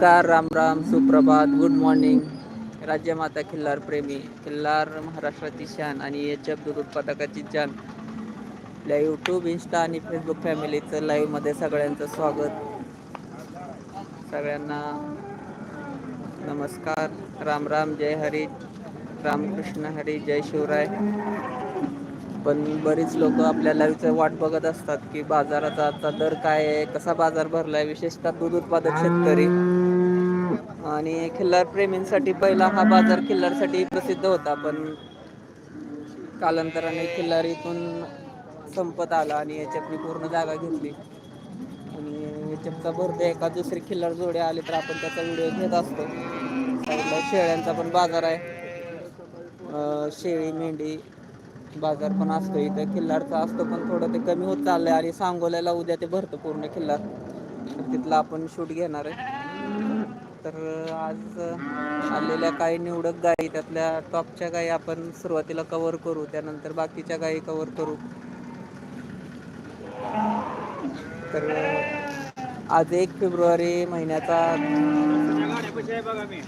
नमस्कार राम राम सुप्रभात good morning राज्यमाता खिल्लार प्रेमी खिल्लार महाराष्ट्राची शान आणि याच्या दूध उत्पादकाची जान. आपल्या यूट्यूब इन्स्टा आणि फेसबुक फॅमिलीचं लाईव्हमध्ये सगळ्यांचं स्वागत. सगळ्यांना नमस्कार. राम राम जय हरी. रामकृष्ण हरी जय शिवराय. पण बरीच लोक आपल्या लाईव्हचं वाट बघत असतात की बाजाराचा आता दर काय आहे कसा बाजार भरलाय विशेषतः दूध उत्पादक शेतकरी. आणि खिल्लार प्रेमींसाठी पहिला हा बाजार खिल्लारसाठी प्रसिद्ध होता पण कालांतराने खिल्लार इथून संपत आला आणि याच्यातली पूर्ण जागा घेतली. आणि याच्यातचा भरते एका दुसरी खिल्लार जोडे आले तर आपण त्याचा व्हिडिओ घेत असतो. साईडला शेळ्यांचा पण बाजार आहे. शेळी मेंढी बाजार पण असतो. इथं खिल्लारचा असतो पण थोडं ते कमी होत चाललंय आणि सांगोल्याला उद्या ते भरतं पूर्ण खिल्लार. तिथला आपण शूट घेणार आहे. तर आज आलेल्या काही निवडक गायी त्यातल्या टॉपच्या गायी आपण सुरुवातीला कव्हर करू त्यानंतर बाकीच्या गायी कव्हर करू. तर आज एक फेब्रुवारी महिन्याचा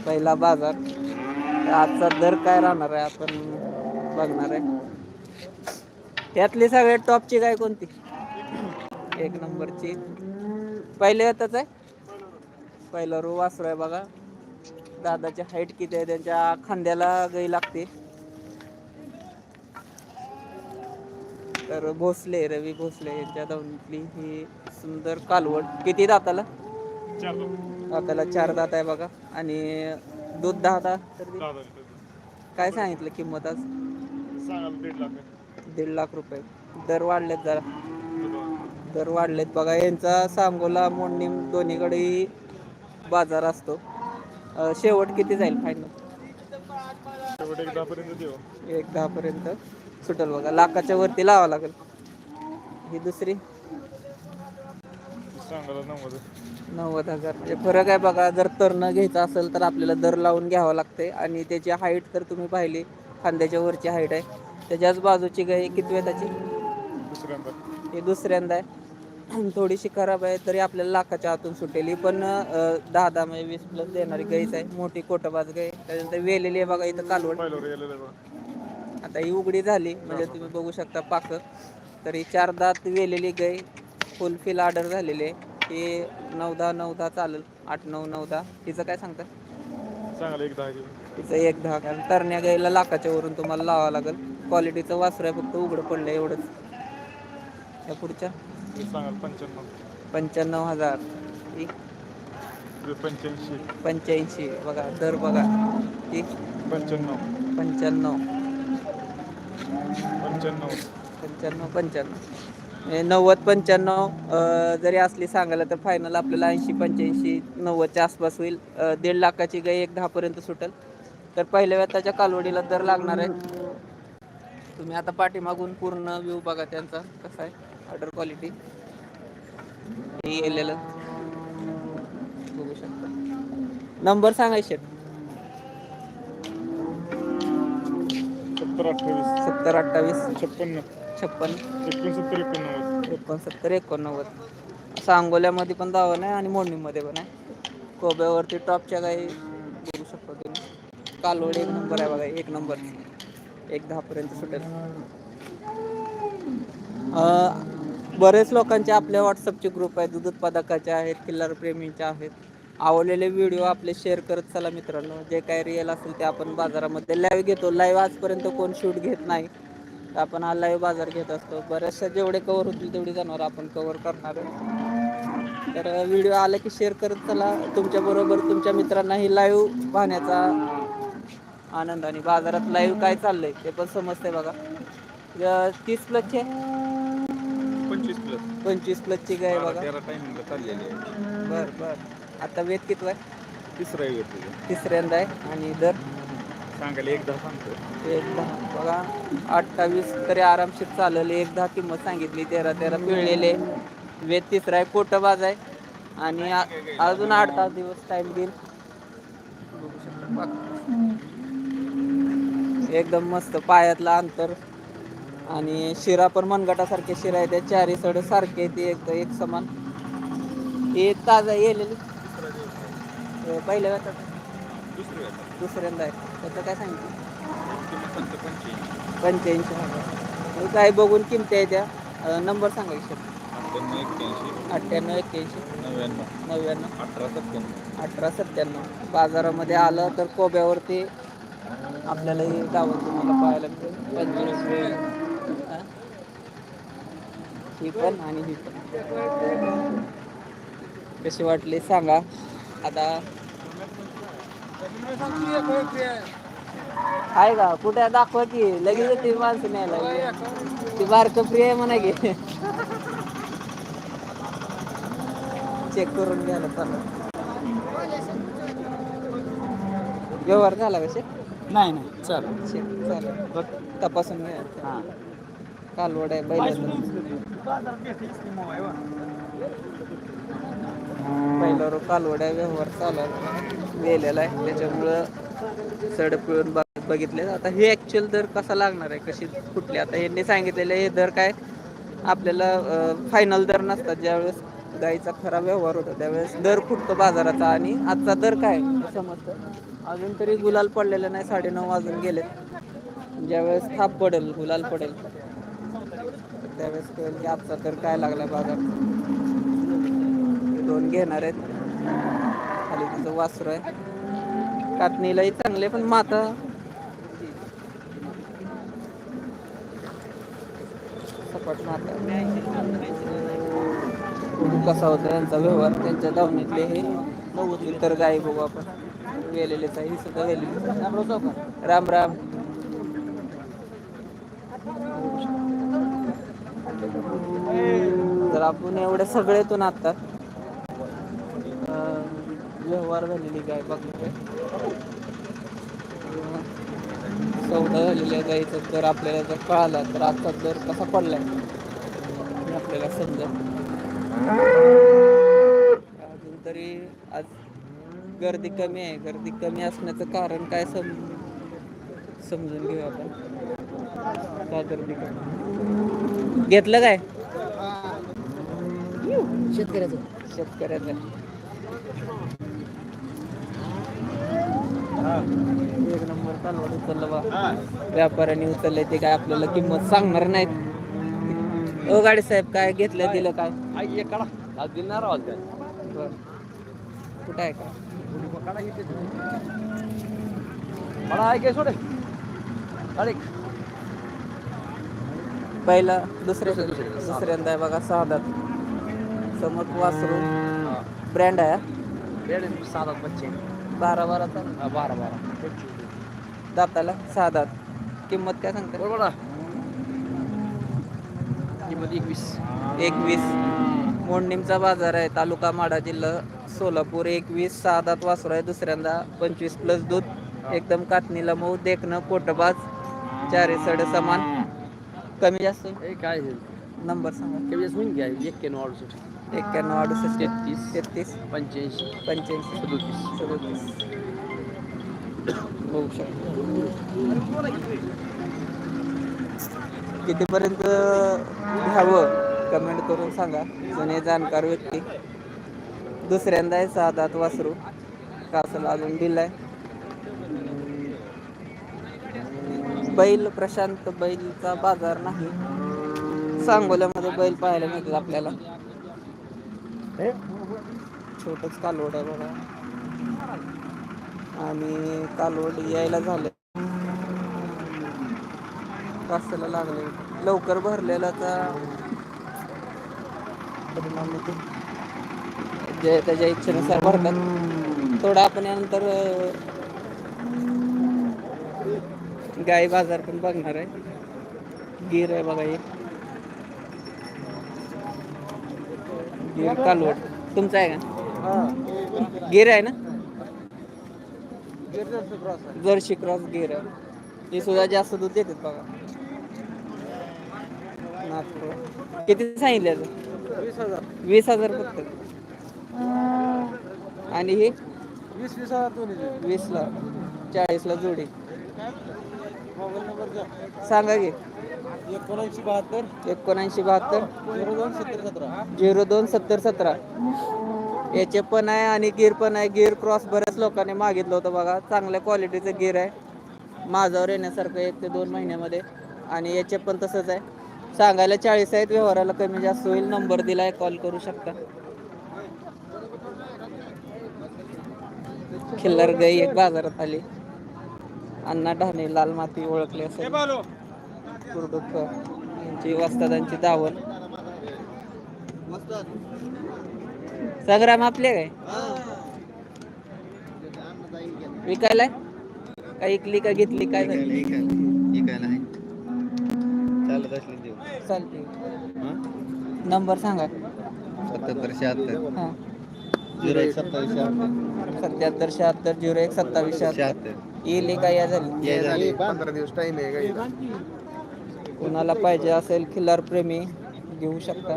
पहिला बाजार. आजचा दर काय राहणार आहे आपण बघणार आहे. त्यातली सगळ्यात टॉपची गाय कोणती? एक नंबरची. पहिले येतच आहे? पहिलं रो वासरू आहे बघा. दादाची हाईट किती आहे त्यांच्या खांद्याला गई लागते. तर भोसले रवी भोसले यांच्या दावणीतली ही सुंदर कालवड. किती दाताला? दाताला चार दात आहे बघा. आणि दूध दहा दात तर काय सांगितलं किंमत आज? दीड लाख रुपये. दर वाढलेत जरा. दर वाढलेत बघा. यांचा सांगोला मोडणीम दोन्हीकडे बाजार असतो. शेवट किती जाईल फायनल एक दहा पर्यंत सुटेल बघा. लाखाच्या वरती लावा लागेल. ही दुसरी? नव्वद. हजार. म्हणजे फरक आहे बघा. जर तरण घ्यायचं असेल तर आपल्याला दर लावून घ्यावं लागते आणि त्याची हाईट तर तुम्ही पाहिली. खांद्याच्या वरची हाईट आहे. त्याच्याच बाजूची गाय किती आहे त्याची ही दुसऱ्यांदा आहे. थोडीशी खराब आहे तरी आपल्याला लाखाच्या आतून सुटेल. पण दहा दहा म्हणजे वीस प्लस देणारी गाईच आहे. मोठी कोटबाज गाय. त्याच्यानंतर वेलेली आहे बघा इथं कालवड. आता ही उघडी झाली. म्हणजे तुम्ही बघू शकता पाक. तर चार दात वेलेली गाय. फुलफिल ऑर्डर झालेली आहे. ही नऊ दहा नऊ दहा चालेल. आठ नऊ नऊ दहा. तिचं काय सांगता? तिचं एक दहा कारण तरण्या गाईला लाखाच्या वरून तुम्हाला लावावं लागेल. क्वालिटीचं वासर आहे फक्त उघडं पडलं एवढंच. या पुढच्या. सांगाल? पंच्याण्णव. पंच्याण्णव हजार. ही हे पंच्याऐंशी. पंच्याऐंशी. बघा दर बघा. ही पंच्याण्णव. पंच्याण्णव. पंच्याण्णव. पंच्याण्णव पंच्याण्णव. म्हणजे नव्वद पंच्याण्णव अं, जरी असली सांगायला तर फायनल आपल्याला ऐंशी पंच्याऐंशी नव्वदच्या आसपास होईल. अं, दीड लाखाची गाय एक दहापर्यंत सुटेल. तर पहिल्या वेताच्या कालवडीला दर लागणार आहे. तुम्ही आता पाठीमागून पूर्ण व्ह्यू बघा त्यांचा कसा आहे. ऑर्डर क्वालिटी बघू शकता. नंबर सांगायचे सत्तर अठ्ठावीस. सत्तर अठ्ठावीस. छप्पन्न. छप्पन एकोणसत्तर एकोणनव्वद. एकोणसत्तर एकोणनव्वद. सांगोल्यामध्ये पण दावण आहे आणि मोडणीमध्ये पण आहे. कोब्यावरती टॉपच्या काही बघू शकतो तुम्ही. कालवड एक नंबर आहे बघा एक नंबर. एक दहापर्यंत सुटेल. बरेच लोकांचे आपल्या व्हॉट्सअपचे ग्रुप आहेत दूध उत्पादकाचे आहेत किल्लार प्रेमींचे आहेत. आवडलेले व्हिडिओ आपले शेअर करत चला मित्रांनो. जे काय रिअल असेल ते आपण बाजारामध्ये लाईव्ह घेतो. लाईव्ह आजपर्यंत कोण शूट घेत नाही. तर आपण हा लाईव्ह बाजार घेत असतो. बऱ्याचशा जेवढे कवर होतील तेवढे जनावर आपण कवर करणार आहे. तर व्हिडिओ आला की शेअर करत चला. तुमच्याबरोबर तुमच्या मित्रांनाही लाईव्ह पाहण्याचा आनंद आणि बाजारात लाईव्ह काय चाललंय ते पण समजतंय बघा. तीस प्लसचे? पंचवीस प्लस पंचवीस प्लसची गाय बारा बघा. तेरा टायमिंगला चाललेली आहे. बर बर. आता वेद किती आहे तिसरा तुझं तिसऱ्यांदा आहे. आणि दर? सांगायला एक दहा सांगतो एक दहा. बघा अठ्ठावीस तरी आरामशीर चालेल एक दहा किंमत सांगितली. तेरा तेरा पिळलेले वेद तिसरा आहे. कोटबाज आहे. आणि आ- अजून आठ दहा दिवस टाइम देईल. बघू शकता. बघा. एकदम मस्त पायातला अंतर. आणि शिरा पण मनगटासारखे शिरा आहे त्या चारी सड सारखे ते एक एक समान. हे ताजा येलेली. पहिल्या वेळात दुसऱ्यांदा आहे. त्याचं काय सांगितलं? पंच्याऐंशी. काय बघून किमती आहे त्या? नंबर सांगा सर अठ्ठ्याण्णव एक्क्याऐंशी. नव्याण्णव. नव्याण्णव. अठरा सत्त्याण्णव. अठरा सत्त्याण्णव. बाजारामध्ये आलं तर कोब्यावरती आपल्याला हे गावात तुम्हाला पाहायला मिळेल पंचवीस? ही पण आणि ही पण. कशी वाटली सांगा. आता आहे का? कुठे? दाखवा की. लगेच येते माणसं न्यायला. ती बारकं फ्री आहे म्हणा की. चेक करून घ्यायला चालू. व्यवहार झाला कसे नाही नाही. चालेल. बघ. तपासून घ्या. हां. कालवड आहे पहिल्यांदा बैलावर कालवड आहे व्यवहार चालू आहे. गेलेला आहे त्याच्यामुळं सड पिळून बघ- बघितले आता हे ॲक्च्युअल दर कसा लागणार आहे? कशी कुठले? आता यांनी सांगितलेले हे दर काय? आपल्याला फायनल दर नसतात. ज्यावेळेस गाईचा खरा व्यवहार होतो त्यावेळेस दर फुटतो बाजाराचा. आणि आजचा दर काय? आहे समजतं? अजून तरी गुलाल पडलेला नाही साडेनऊ वाजून गेले ज्यावेळेस थाप पडेल गुलाल पडेल. त्यावेळेस कळेल की आजचा तर काय लागला बाजार. दोन घेणार आहेत. खाली तिचं वासर आहे. कातणीलाही चांगले पण माता. सपाट माता. कसा होता यांचा व्यवहार त्यांच्या धावणीतले हे इतर गाई बघू आपण. गेलेलेच आहे ही सुद्धा वेलेली राम राम. तर आपण एवढ्या सगळ्यातून आता व्यवहार झालेली गाय बघतोय अं, सौदा झालेल्या गाईचा. जर आपल्याला जर कळाला तर आजचा दर कसा पडलाय? आपल्याला समजेल. अजून तरी आज गर्दी कमी आहे. गर्दी कमी असण्याचं कारण काय सम समजून घेऊ आपण. का गर्दी कमी? घेतलं काय? शेतकऱ्याचं. शेतकऱ्याचं. एक नंबर कालवड उचललं बा व्यापाऱ्यांनी उचलले ते काय आपल्याला किंमत सांगणार नाहीत. ओ गाडी साहेब काय घेतलं दिलं काय? बर कुठं आहे? का पहिला दुसऱ्या दुसऱ्यांदा आहे बघा सहादात समोर वासरू. ब्रँड आहे. बच्चे. बारा बाराचा बारा बारा. दाताला? सहा दात किंमत काय सांगते? बरोबर किंमत एकवीस. एकवीस. मोडणीमचा बाजार आहे तालुका माडा जिल्हा सोलापूर. एकवीस सहा दात वासरू आहे दुसऱ्यांदा पंचवीस प्लस दूध. एकदम कातणीला मऊ देखणं पोटबाज. चारी सड समान. कमी जास्त हे काय नंबर सांगा. कमी जास्त होईन घ्या एक्क्याण्णव अडुसष्ट. एक्क्याण्णव अडुसष्ट. तेहतीस. तेहतीस. पंच्याऐंशी. पंच्याऐंशी. सदोतीस. सदोतीस. बघू शकतो. कितीपर्यंत घ्यावं? कमेंट करून सांगा. जुने जाणकार व्यक्ती. दुसऱ्यांदा आहे सहा दात वासरू कासल अजून दिलाय? बैल प्रशांत बैलचा बाजार नाही. सांगोल्यामध्ये बैल पाहायला मिळतात आपल्याला. छोटच कालवड आहे बघा. आणि कालवड यायला झालं कासाला लागले लवकर भरलेलाचा परिणाम होतो. जे त्याच्या इच्छेनुसार भरतात. थोडा आपण यानंतर गाई बाजार पण बघणार आहे. गिर आहे बघा एक. गिर कालवड. तुमचं आहे का? गिर आहे ना? जर्सी क्रॉस गिर आहे. हे सुद्धा जास्त दूध देतात बघा. नागपूर. किती सांगितले? वीस हजार वीस हजार फक्त. आणि हे? वीस वीस हजार वीसला. चाळीसला जोडी. मोबाईल नंबर द्या. सांगा की. एकोणऐंशी बहात्तर. एकोणऐंशी बहात्तर. झिरो दोन सत्तर सतरा. झिरो दोन सत्तर सतरा. याचे पण आहे आणि गिर पण आहे. गिर क्रॉस बऱ्याच लोकांनी मागितलं होतं बघा. चांगल्या क्वालिटीचं गिर आहे. माझ्यावर येण्यासारखं एक ते दोन महिन्यामध्ये. आणि याचे पण तसंच आहे. सांगायला चाळीस आहेत. व्यवहाराला कमी जास्त होईल. नंबर दिला आहे कॉल करू शकता. खिल्लार गाई एक बाजारात आली. अण्णा ढाणे लाल माती ओळखली असेल. कुरडुक्कर यांची वस्तादांची दावण संग्राम आपले काय? विकायला का इकली का घेतली? काय झाली? चालत असली देऊ चालते नंबर सांगा. सत्याहत्तर शहात्तर हा. झिरो एक सत्तावीस शहात्तर. सत्याहत्तर शहात्तर झिरो एक सत्तावीस शहात्तर. येईल का या झाली? ये झाली. पंधरा दिवस टाइम आहे का कोणाला पाहिजे असेल खिल्लार प्रेमी घेऊ शकता.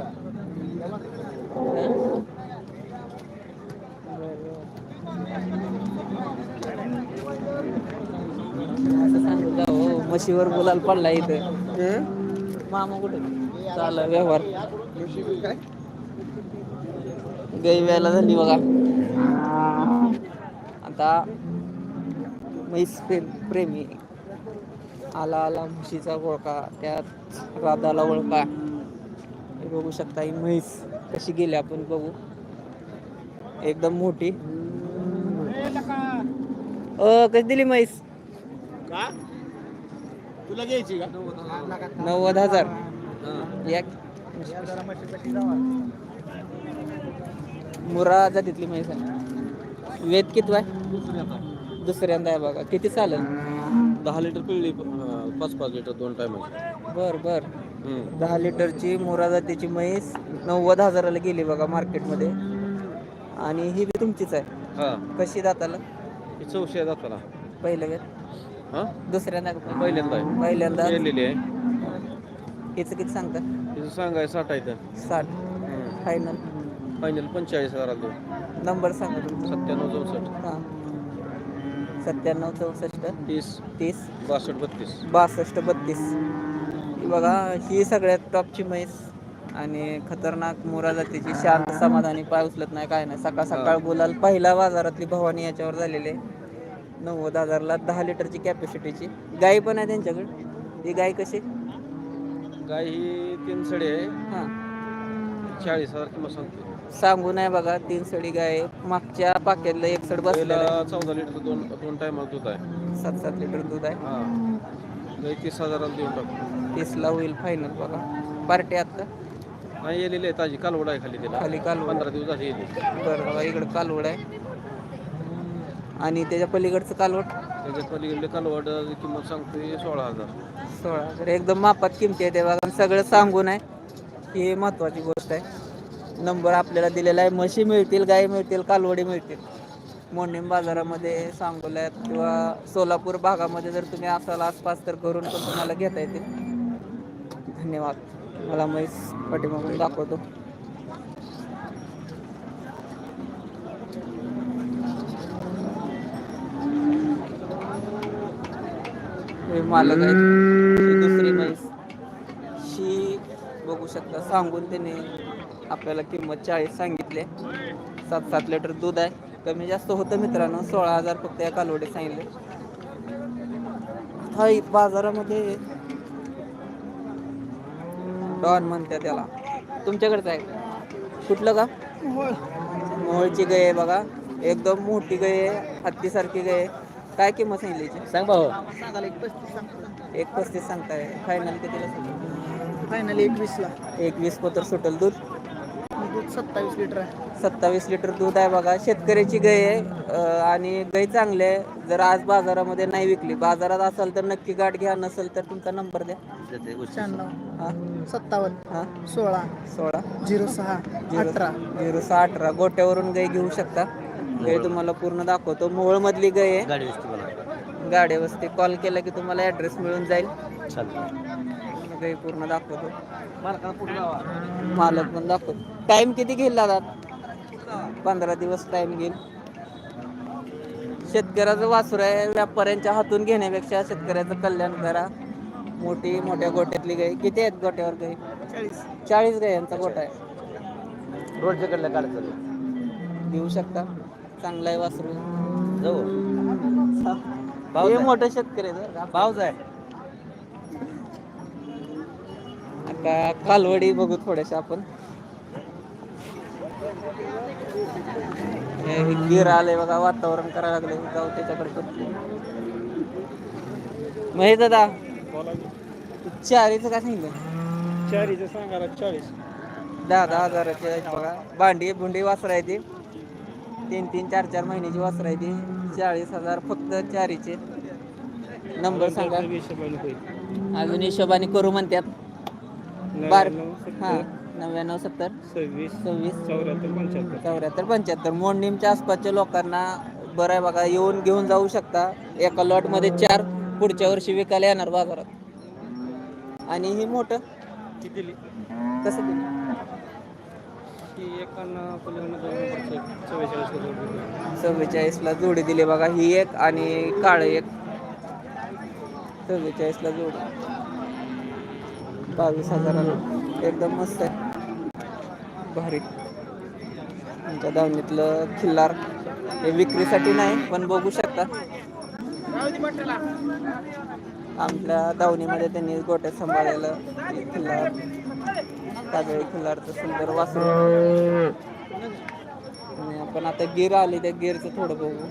असं सांगू का? हो म्हशीवर गुलाल पडला इथं. मामा कुठे? चालला व्यवहार. गाई व्यायला झाली बघा. आता म्हैस प्रेम प्रेमी. आला आला म्हशीचा ओळखा त्यात राधाला ओळखा. हे बघू शकता ही म्हैस कशी गेली आपण बघू. एकदम मोठी. अ कशी दिली म्हैस? का? तुला घ्यायची का? नव्वद हजार. या. मुरा जातीतली म्हैस आहे. वेद किती आहे? दुसऱ्यांदा आहे बघा. किती चालेल? दहा लिटर पिळली पाच पाच लिटर दोन टाइम बर बर. दहा लिटरची मोरा जातीची म्हैस नव्वद हजाराला गेली बघा मार्केटमध्ये. आणि ही बी तुमचीच आहे. हा. कशी दाताला? ही चौशे जाताना पहिलं वेळ हा? दुसऱ्यांदा का? पहिल्यांदा आहे. पहिल्यांदा? गेलेली आहे. हिचं किती सांगता? तिचं सांगाय साठ आहे तर साठ. फायनल फायनल पंचेचाळीस हजाराला देऊ. नंबर सांगा तुमचा. सत्त्याण्णव चौसष्ट. हां. सत्त्याण्णव चौसष्ट. तीस. तीस. बासष्ट बत्तीस. बासष्ट बत्तीस. ही बघा ही सगळ्यात टॉपची म्हैस आणि खतरनाक मोरा जातीची शांत समाधानी पाय उचलत नाही काय नाही. सकाळ सकाळ बोलाल पहिला बाजारातली भवानी याच्यावर झालेली. आहे नव्वद हजारला दहा लिटरची कॅपॅसिटीची गाई पण आहे त्यांच्याकडे. ही गाय कशी? गाय ही तीन सडे आहे. हां. चाळीस हजार किंमत सांगते सांगू नाही बघा तीन सडी गाय आहे. मागच्या पाक्यातलं एक सड बसलेलं पहिला चौदा लिटर दोन दोन टायमाला दूध आहे. आहे सात सात लिटर दूध आहे. हा. तीस हजाराला देऊन टाकू. तीसला होईल फायनल बघा. पार्टी आत्ता नाही येलेली आहे ताजी. कालवड आहे खाली तिला. खाली कालवड. पंधरा दिवस झाली येली बरं बघा इकडं कालवड आहे. आणि त्याच्या पलीकडचं कालवड? त्याच्यात पलीकडले कालवड किंमत सांगते सोळा हजार. सोळा तर एकदम मापात किमती आहे ते बघा. आणि सगळं सांगून आहे. ही महत्त्वाची गोष्ट आहे. नंबर आपल्याला दिलेला आहे. म्हशी मिळतील गाई मिळतील कालवडी मिळतील. मोडणीम बाजारामध्ये सांगोल्यात किंवा सोलापूर भागामध्ये जर तुम्ही असाल आसपास तर करून पण तुम्हाला घेता येतील. धन्यवाद. मला म्हैस पाठीमागून दाखवतो. मालक आहेत. दुसरी म्हैस. शी बघू शकता सांगून त्याने आपल्याला किंमत चाळीस सांगितले. सात सात लिटर दूध आहे. कमी जास्त होतं मित्रांनो सोळा हजार फक्त या कालवडे सांगितले. हा बाजारामध्ये डॉन म्हणते त्याला. तुमच्याकडेच आहे. का? कुठलं का? मोहळची गाय आहे बघा. एकदम मोठी गाय आहे हत्तीसारखी गाय आहे. काय किंमत सांगितली? सांग भाऊ. एक पस्तीस सांगताय. फायनल कितीला सुटेल? फायनल एकवीसला. एकवीस पत्र सुटेल दूध. सत्तावीस लिटर आहे. सत्तावीस लिटर दूध आहे बघा. शेतकऱ्याची गाय आहे अं, आणि गाय चांगली आहे. जर आज बाजारामध्ये नाही विकली बाजारात असाल तर नक्की गाठ घ्या नसेल तर तुमचा नंबर द्या. शहाण्णव हा? सत्तावन्न हा? सोळा सोळा? झिरो सहा झिरो अठरा. झिरो सहा अठरा. गोट्यावरून गाय घेऊ शकता. गाय तुम्हाला पूर्ण दाखवतो. मोहोळमधली गाय आहे. गाडी वस्तू बनवा गाडी वस्ती. कॉल केला की तुम्हाला ॲड्रेस मिळून जाईल. चालतं गाय पूर्ण दाखवतो. मालकाला पुढे लावा मालक पण दाखवतो. टाइम किती घेईल दादा? पंधरा दिवस टाइम घेईल. शेतकऱ्याचं वासुर आहे व्यापाऱ्यांच्या हातून घेण्यापेक्षा शेतकऱ्याचं कल्याण करा. मोठी मोठ्या गोट्यातली गाई किती आहेत गोट्यावर गाई चाळीस. चाळीस गाई यांचा गोटा आहे. रोडच्या कडल्या काढत घेऊ शकता. चांगला आहे वासरू. भाव हे. मोठं शेतकरी आहे पाऊस आहे. आता कालवडी बघू थोड्याशा आपण. हे गिर आले बघा वातावरण करायला लागले. जाऊ त्याच्याकडे पण महेश दादा चारीचं काय सांगितलं? चारीचं सांगायला चाळीस. दहा दहा हजाराचे आहेत बघा. भांडी बुंडी वासर ती तीन तीन चार चार महिन्याची वासर ती चाळीस हजार फक्त चारीचे. नंबर सांगा. अजून हिशोबाने करू म्हणतात. बार हां नव्याण्णव सत्तर. सव्वीस. सव्वीस. चौऱ्याहत्तर पंच्याहत्तर. चौऱ्याहत्तर पंच्याहत्तर. मोडणीमच्या आसपासच्या लोकांना बरं आहे बघा येऊन घेऊन जाऊ शकता. एका लॉटमध्ये चार पुढच्या वर्षी विकायला येणार बाजारात. आणि ही मोठं? किती कसं दिलं. चव्वेचाळीसला जोडी दिली बघा ही एक आणि काळ एक. चव्वेचाळीसला जोडी. बावीस हजाराला. एकदम मस्त आहे. भारी. आमच्या दावणीतलं खिल्लार हे विक्रीसाठी नाही पण बघू शकता आपल्या दावणीमध्ये त्यांनी गोट्यात सांभाळलेलं खिल्लार. काजळी खिल्लारचं सुंदर वासरू. पण आपण आता गिर आली त्या गिरचं थोडं बघू.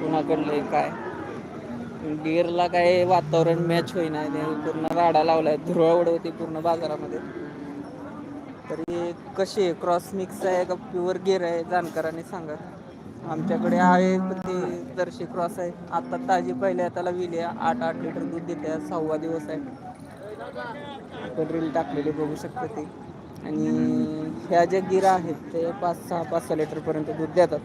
कुणाकडलं आहे काय. गिरला काय वातावरण मॅच होईना. पूर्ण राडा लावलाय. धुरळ उडवते पूर्ण बाजारामध्ये. तरी कशी आहे? क्रॉस मिक्स आहे का प्युअर गिर आहे? जाणकारांनी सांगा. आमच्याकडे आहे पण ते जर्शी क्रॉस आहे. आता ताजी पहिल्या त्याला विली आहे. आठ आठ लिटर दूध देते. सहावा दिवस आहे. आपण रील टाकलेली बघू शकतो ती. आणि ह्या ज्या गिरा आहेत ते पाच सहा पाच सहा लिटरपर्यंत दूध देतात.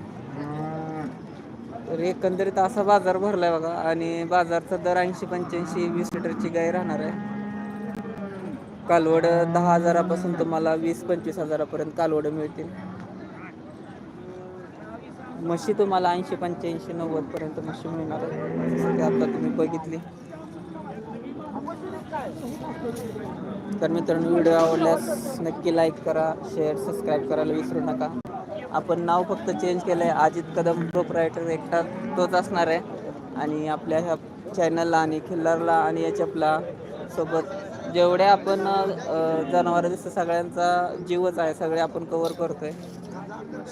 तर एकंदरीत असा बाजार भरलाय बघा आणि बाजारचा दर ऐंशी पंच्याऐंशी वीस लिटरची गाय राहणार आहे. कालवड दहा हजारापासून तुम्हाला वीस पंचवीस हजारापर्यंत कालवड मिळतील. म्हशी तुम्हाला ऐंशी पंच्याऐंशी नव्वद पर्यंत म्हशी मिळणार आहे आता तुम्ही बघितली. तर मित्रांनो व्हिडिओ आवडल्यास नक्की लाईक करा शेअर सबस्क्राईब करायला विसरू नका. आपण नाव फक्त चेंज केलं आहे अजित कदम प्रोप्रायटर एकटा तोच असणार आहे. आणि आपल्या ह्या चॅनलला आणि खिल्लारला आणि एच एफला सोबत जेवढे आपण जनावरं दिसतं सगळ्यांचा जीवच आहे. सगळे आपण कवर आहे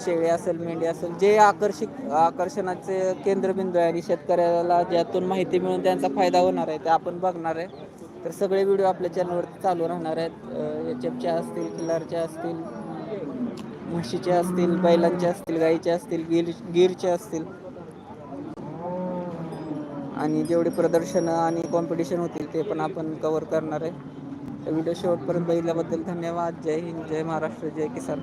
शेळी असेल मेंढी असेल जे आकर्षित आकर्षणाचे केंद्रबिंदू आहे आणि शेतकऱ्याला ज्यातून माहिती मिळून त्यांचा फायदा होणार आहे ते आपण बघणार आहे. तर सगळे व्हिडिओ आपल्या चॅनलवरती चालू राहणार आहेत. एच एफच्या असतील किल्लारच्या असतील म्हशीचे असतील बैलांचे असतील गाईचे असतील गिर गिरचे असतील. आणि जेवढे प्रदर्शनं आणि कॉम्पिटिशन होतील ते पण आपण कवर करणार आहे. तर व्हिडिओ शेवटपर्यंत बघितल्याबद्दल धन्यवाद. जय हिंद जय महाराष्ट्र जय किसान.